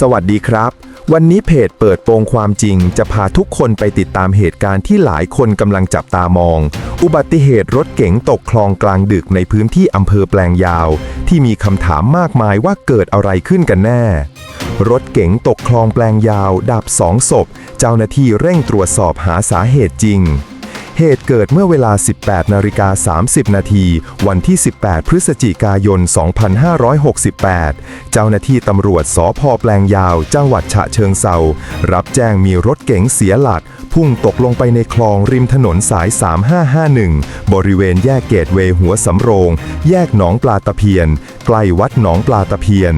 สวัสดีครับ วันนี้เพจเปิดโปงความจริง จะพาทุกคนไปติดตามเหตุการณ์ที่หลายคนกำลังจับตามอง อุบัติเหตุรถเก๋งตกคลองกลางดึกในพื้นที่อำเภอแปลงยาว ที่มีคำถามมากมายว่าเกิดอะไรขึ้นกันแน่ รถเก๋งตกคลองแปลงยาว ดับสองศพ เจ้าหน้าที่เร่งตรวจสอบหาสาเหตุจริง เหตุเกิดเมื่อเวลา 18นาฬิกา30 นาที วันที่ 18 พฤศจิกายน 2568 เจ้าหน้าที่ตำรวจสพแปลงยาว จังหวัดฉะเชิงเซา รับแจ้งมีรถเก๋งเสียหลัก พุ่งตกลงไปในคลองริมถนนสาย 3551 บริเวณแยกเกตเวหัวสำโรง แยกหนองปลาตะเพียน ใกล้วัดหนองปลาตะเพียน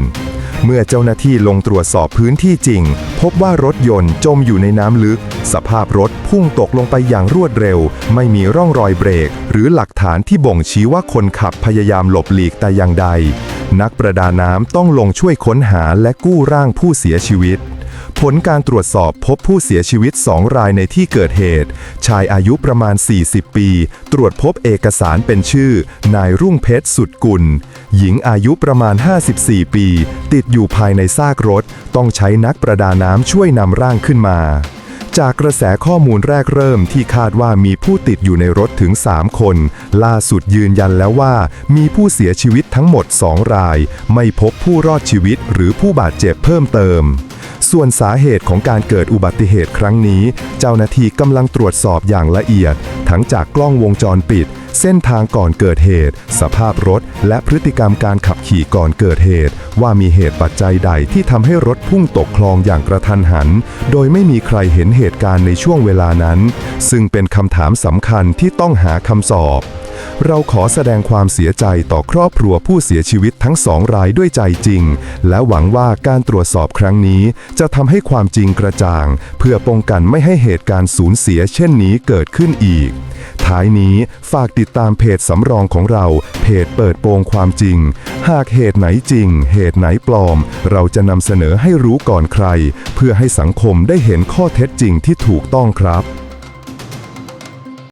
เมื่อเจ้าหน้าที่ลงตรวจสอบพื้นที่จริง พบว่ารถยนต์จมอยู่ในน้ำลึก สภาพรถพุ่งตกลงไปอย่างรวดเร็ว ไม่มีร่องรอยเบรก หรือหลักฐานที่บ่งชี้ว่าคนขับพยายามหลบหลีกแต่อย่างใด นักประดาน้ำต้องลงช่วยค้นหาและกู้ร่างผู้เสียชีวิต ผลการตรวจสอบพบผู้เสียชีวิต 2 รายในที่เกิดเหตุ ชายอายุประมาณ 40 ปี ตรวจพบเอกสารเป็นชื่อ นายรุ่งเพชรสุดกุล หญิงอายุประมาณ 54 ปี ติดอยู่ภายในซากรถ ต้องใช้นักประดาน้ำช่วยนำร่างขึ้นมา จากกระแสข้อมูลแรกเริ่มที่คาดว่ามีผู้ติดอยู่ในรถถึง 3 คน ล่าสุดยืนยันแล้วว่า มีผู้เสียชีวิตทั้งหมด 2 ราย ไม่พบผู้รอดชีวิตหรือผู้บาดเจ็บเพิ่มเติม ส่วนสาเหตุของการเกิดอุบัติเหตุครั้งนี้ เจ้าหน้าที่กำลังตรวจสอบอย่างละเอียด ทั้งจากกล้องวงจรปิด เส้นทางก่อนเกิดเหตุ สภาพรถ และพฤติกรรมการขับขี่ก่อนเกิดเหตุ ว่ามีเหตุปัจจัยใดที่ทำให้รถพุ่งตกคลองอย่างกระทันหัน โดยไม่มีใครเห็นเหตุการณ์ในช่วงเวลานั้น ซึ่งเป็นคำถามสำคัญที่ต้องหาคำตอบ เราขอแสดงความเสียใจต่อครอบครัวผู้เสียชีวิตทั้งสองรายด้วยใจจริง และหวังว่าการตรวจสอบครั้งนี้ จะทำให้ความจริงกระจ่าง เพื่อป้องกันไม่ให้เหตุการณ์สูญเสียเช่นนี้เกิดขึ้นอีก ท้ายนี้ฝากติดตามเพจสำรองของเรา เพจเปิดโปงความจริง หากเหตุไหนจริง เหตุไหนปลอม เราจะนำเสนอให้รู้ก่อนใคร เพื่อให้สังคมได้เห็นข้อเท็จจริงที่ถูกต้องครับ